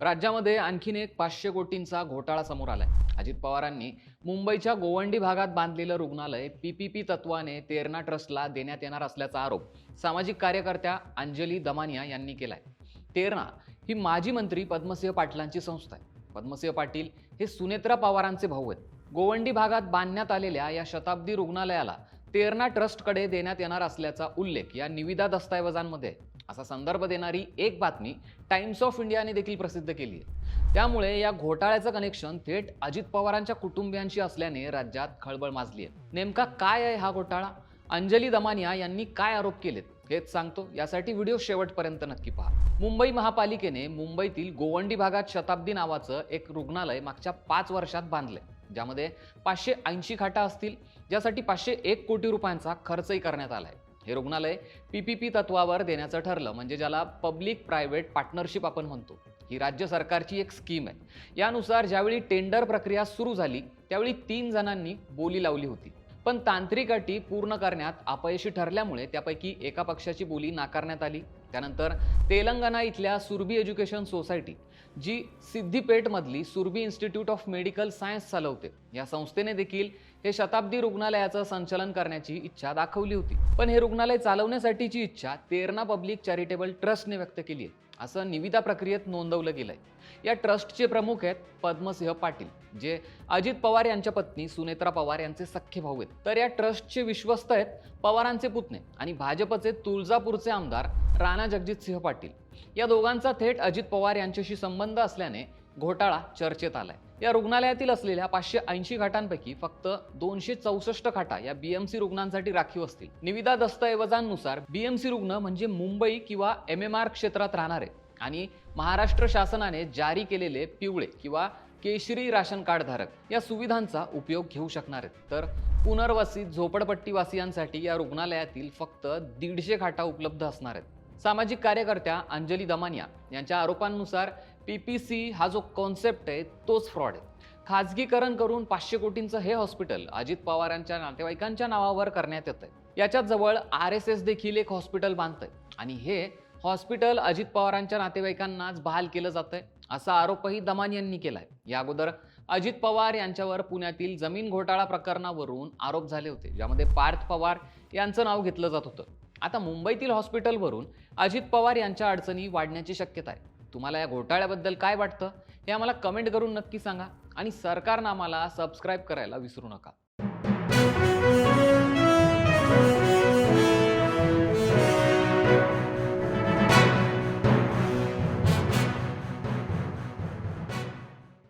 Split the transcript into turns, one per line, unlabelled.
राज्यामध्ये आणखीन एक पाचशे कोटींचा घोटाळा समोर आलाय. अजित पवारांनी मुंबईच्या गोवंडी भागात बांधलेलं रुग्णालय पीपीपी तत्वाने तेरणा ट्रस्टला देण्यात येणार असल्याचा आरोप सामाजिक कार्यकर्त्या अंजली दमानिया यांनी केलाय. तेरणा ही माजी मंत्री पद्मसिंह पाटलांची संस्था आहे. पद्मसिंह पाटील हे सुनेत्रा पवारांचे भाऊ आहेत. गोवंडी भागात बांधण्यात आलेल्या या शताब्दी रुग्णालयाला तेरणा ट्रस्टकडे देण्यात येणार असल्याचा उल्लेख या निविदा दस्तऐवजांमध्ये आहे. असा संदर्भ देणारी एक बातमी टाइम्स ऑफ इंडियाने देखील प्रसिद्ध केली आहे त्यामुळे या घोटाळ्याचं कनेक्शन थेट अजित पवारांच्या कुटुंबियांशी असल्याने राज्यात खळबळ माजली आहे नेमका काय आहे हा घोटाळा? अंजली दमानिया यांनी काय आरोप केलेत? हेच सांगतो. यासाठी व्हिडिओ शेवटपर्यंत नक्की पहा. मुंबई महापालिकेने मुंबईतील गोवंडी भागात शताब्दी नावाचं एक रुग्णालय मागच्या पाच वर्षात बांधलंय. ज्यामध्ये पाचशे ऐंशी खाटा असतील. ज्यासाठी पाचशे एक कोटी रुपयांचा खर्चही करण्यात आलाय. हे रुग्णालय पीपीपी तत्वावर देण्याचं ठरलं म्हणजे ज्याला पब्लिक प्रायव्हेट पार्टनरशिप आपण म्हणतो. ही राज्य सरकारची एक स्कीम आहे. यानुसार ज्यावेळी टेंडर प्रक्रिया सुरू झाली त्यावेळी तीन जणांनी बोली लावली होती. पण तांत्रिक अटी पूर्ण करण्यात अपयशी ठरल्यामुळे त्यापैकी एका पक्षाची बोली नाकारण्यात आली. त्यानंतर तेलंगणा इथल्या सुरबी एज्युकेशन सोसायटी जी सिद्धीपेठमधली Surabhi institute of medical science चालवते या संस्थेने देखील हे शताब्दी रुग्णालयाचं संचालन करण्याची इच्छा दाखवली होती. पण हे रुग्णालय चालवण्यासाठीची इच्छा तेरणा पब्लिक चॅरिटेबल ट्रस्टने व्यक्त केली आहे. असं निविदा प्रक्रियेत नोंदवलं गेलं आहे या ट्रस्टचे प्रमुख आहेत पद्मसिंह पाटील जे अजित पवार यांच्या पत्नी सुनेत्रा पवार यांचे सख्खे भाऊ आहेत. तर या ट्रस्टचे विश्वस्त आहेत पवारांचे पुतणे आणि भाजपचे तुळजापूरचे आमदार राणा जगजितसिंह पाटील. या दोघांचा थेट अजित पवार यांच्याशी संबंध असल्याने घोटाळा चर्चेत आलाय. या रुग्णालयातील असलेल्या पाचशे ऐंशी खाटांपैकी फक्त दोनशे चौसष्ट खाटा या बीएमसी रुग्णांसाठी राखीव असतील. निविदा दस्तऐवजांनुसार बीएमसी रुग्ण म्हणजे मुंबई किंवा एम एम आर क्षेत्रात राहणारे आणि महाराष्ट्र शासनाने जारी केलेले पिवळे किंवा केशरी राशन कार्डधारक या सुविधांचा उपयोग घेऊ शकणार. आहेत तर पुनर्वसित झोपडपट्टीवासियांसाठी या रुग्णालयातील फक्त दीडशे खाटा उपलब्ध असणार. आहेत सामाजिक कार्यकर्त्या अंजली दमानिया यांच्या आरोपांनुसार पी पी सी हा जो कॉन्सेप्ट आहे तोच फ्रॉड आहे. खाजगीकरण करून पाचशे कोटींचं हे हॉस्पिटल अजित पवारांच्या नातेवाईकांच्या नावावर करण्यात येत आहे याच्याच जवळ आर एस एस देखील एक हॉस्पिटल बांधतंय. आणि हे हॉस्पिटल अजित पवारांच्या नातेवाईकांनाच बहाल केलं जातंय असा आरोपही दमान यांनी केलाय. या अगोदर अजित पवार यांच्यावर पुण्यातील जमीन घोटाळा प्रकरणावरून आरोप झाले होते ज्यामध्ये पार्थ पवार यांचं नाव घेतलं जात होतं. आता मुंबईतील हॉस्पिटलवरून अजित पवार यांच्या अडचणी वाढण्याची शक्यता आहे. तुम्हाला या घोटाळ्याबद्दल काय वाटतं हे आम्हाला कमेंट करून नक्की सांगा. आणि सरकारनं आम्हाला सबस्क्राईब करायला विसरू नका.